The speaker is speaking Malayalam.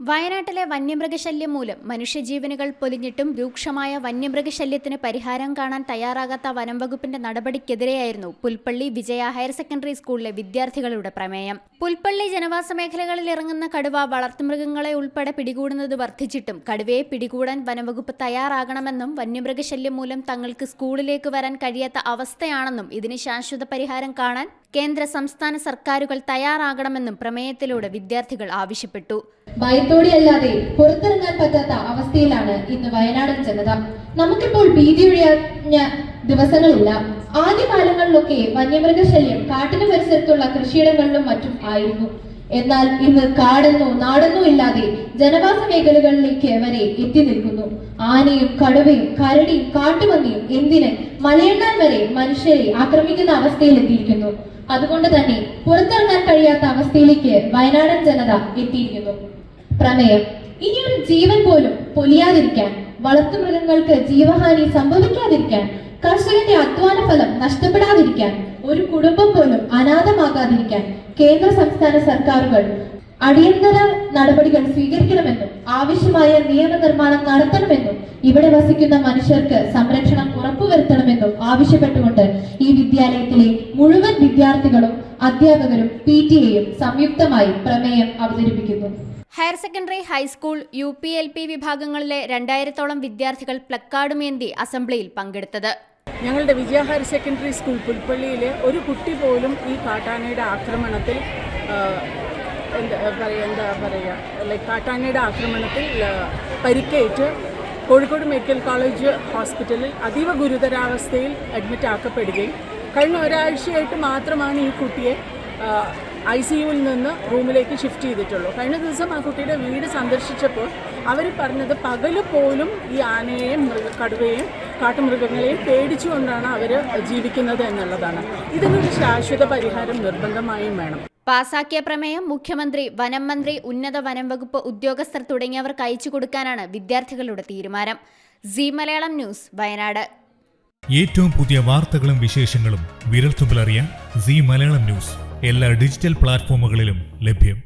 വയനാട്ടിലെ വന്യമൃഗശല്യം മൂലം മനുഷ്യജീവനുകൾ പൊലിഞ്ഞിട്ടും രൂക്ഷമായ വന്യമൃഗശല്യത്തിന് പരിഹാരം കാണാൻ തയ്യാറാകാത്ത വനം വകുപ്പിന്റെ നടപടിക്കെതിരെയായിരുന്നു പുൽപ്പള്ളി വിജയ ഹയർ സെക്കൻഡറി സ്കൂളിലെ വിദ്യാർത്ഥികളുടെ പ്രമേയം. പുൽപ്പള്ളി ജനവാസ മേഖലകളിൽ ഇറങ്ങുന്ന കടുവ വളർത്തുമൃഗങ്ങളെ ഉൾപ്പെടെ പിടികൂടുന്നത് വർദ്ധിച്ചിട്ടും കടുവയെ പിടികൂടാൻ വനംവകുപ്പ് തയ്യാറാകണമെന്നും വന്യമൃഗശല്യം മൂലം തങ്ങൾക്ക് സ്കൂളിലേക്ക് വരാൻ കഴിയാത്ത അവസ്ഥയാണെന്നും ഇതിന് ശാശ്വത പരിഹാരം കാണാൻ കേന്ദ്ര സംസ്ഥാന സർക്കാരുകൾ തയ്യാറാകണമെന്നും പ്രമേയത്തിലൂടെ വിദ്യാർത്ഥികൾ ആവശ്യപ്പെട്ടു. ഭയത്തോടെയല്ലാതെ പുറത്തിറങ്ങാൻ പറ്റാത്ത അവസ്ഥയിലാണ് ഇന്ന് വയനാടൻ ജനത. നമുക്കിപ്പോൾ ഭീതി ഒഴിയാഞ്ഞ ദിവസങ്ങളില്ല. ആദ്യകാലങ്ങളിലൊക്കെ വന്യമൃഗശല്യം കാട്ടിന് പരിസരത്തുള്ള കൃഷിയിടങ്ങളിലും മറ്റും ആയിരുന്നു. എന്നാൽ ഇന്ന് കാടെന്നോ നാടെന്നോ ഇല്ലാതെ ജനവാസ മേഖലകളിലേക്ക് വരെ എത്തി നിൽക്കുന്നു. ആനയും കടുവയും കരടിയും കാട്ടുപന്നിയും എന്തിന് മലയെണ്ണാൻ വരെ മനുഷ്യരെ ആക്രമിക്കുന്ന അവസ്ഥയിൽ എത്തിയിരിക്കുന്നു അതുകൊണ്ട് തന്നെ പുറത്തിറങ്ങാൻ കഴിയാത്ത അവസ്ഥയിലേക്ക് വയനാടൻ ജനത എത്തിയിരിക്കുന്നു. പ്രമേയം ഇനിയൊരു ജീവൻ പോലും പൊലിയാതിരിക്കാൻ വളർത്തുമൃഗങ്ങൾക്ക് ജീവഹാനി സംഭവിക്കാതിരിക്കാൻ കർഷകന്റെ അധ്വാന ഫലം നഷ്ടപ്പെടാതിരിക്കാൻ ഒരു കുടുംബം പോലും അനാഥമാകാതിരിക്കാൻ കേന്ദ്ര സംസ്ഥാന സർക്കാരുകൾ അടിയന്തര നടപടികൾ സ്വീകരിക്കണമെന്നും ആവശ്യമായ നിയമനിർമ്മാണം നടത്തണമെന്നും ഇവിടെ വസിക്കുന്ന മനുഷ്യർക്ക് സംരക്ഷണം ഉറപ്പുവരുത്തണമെന്നും ആവശ്യപ്പെട്ടുകൊണ്ട് ഈ വിദ്യാലയത്തിലെ മുഴുവൻ വിദ്യാർത്ഥികളും അധ്യാപകരും പി ടി എയും സംയുക്തമായി പ്രമേയം അവതരിപ്പിക്കുന്നു. Higher secondary high school U P L P വിഭാഗങ്ങളിലെ രണ്ടായിരത്തോളം വിദ്യാർത്ഥികൾ പ്ലക്കാർഡുമേന്തി അസംബ്ലിയിൽ പങ്കെടുത്തത്. ഞങ്ങളുടെ വിജയ ഹയർ സെക്കൻഡറി സ്കൂൾ പുൽപ്പള്ളിയിലെ ഒരു കുട്ടി പോലും ഈ കാട്ടാനയുടെ ആക്രമണത്തിൽ എന്താ പറയുക എന്താ പറയുക ലൈക്ക് കാട്ടാനയുടെ ആക്രമണത്തിൽ പരിക്കേറ്റ് കോഴിക്കോട് മെഡിക്കൽ കോളേജ് ഹോസ്പിറ്റലിൽ അതീവ ഗുരുതരാവസ്ഥയിൽ അഡ്മിറ്റ് ആക്കപ്പെടുകയും കഴിഞ്ഞ ഒരാഴ്ചയായിട്ട് മാത്രമാണ് ഈ കുട്ടിയെ ഐ സി യുവിൽ നിന്ന് റൂമിലേക്ക് ഷിഫ്റ്റ് ചെയ്തിട്ടുള്ളൂ. കഴിഞ്ഞ ദിവസം ആ കുട്ടിയുടെ വീട് സന്ദർശിച്ചപ്പോൾ അവർ പറഞ്ഞത് പകൽ പോലും ഈ ആനയെയും കടുവയെയും കാട്ടുമൃഗങ്ങളെയും പേടിച്ചുകൊണ്ടാണ് അവർ ജീവിക്കുന്നത് എന്നുള്ളതാണ്. ഇതിനൊരു ശാശ്വത പരിഹാരം നിർബന്ധമായും വേണം. പാസാക്കിയ പ്രമേയം മുഖ്യമന്ത്രി വനം മന്ത്രി ഉന്നത വനം വകുപ്പ് ഉദ്യോഗസ്ഥർ തുടങ്ങിയവർക്ക് അയച്ചു കൊടുക്കാനാണ് വിദ്യാർത്ഥികളുടെ തീരുമാനം. C Malayalam news Wayanad. ഏറ്റവും പുതിയ വാർത്തകളും വിശേഷങ്ങളും വിരൽത്തുമ്പിലറിയാൻ സി മലയാളം ന്യൂസ് എല്ലാ ഡിജിറ്റൽ പ്ലാറ്റ്ഫോമുകളിലും ലഭ്യം.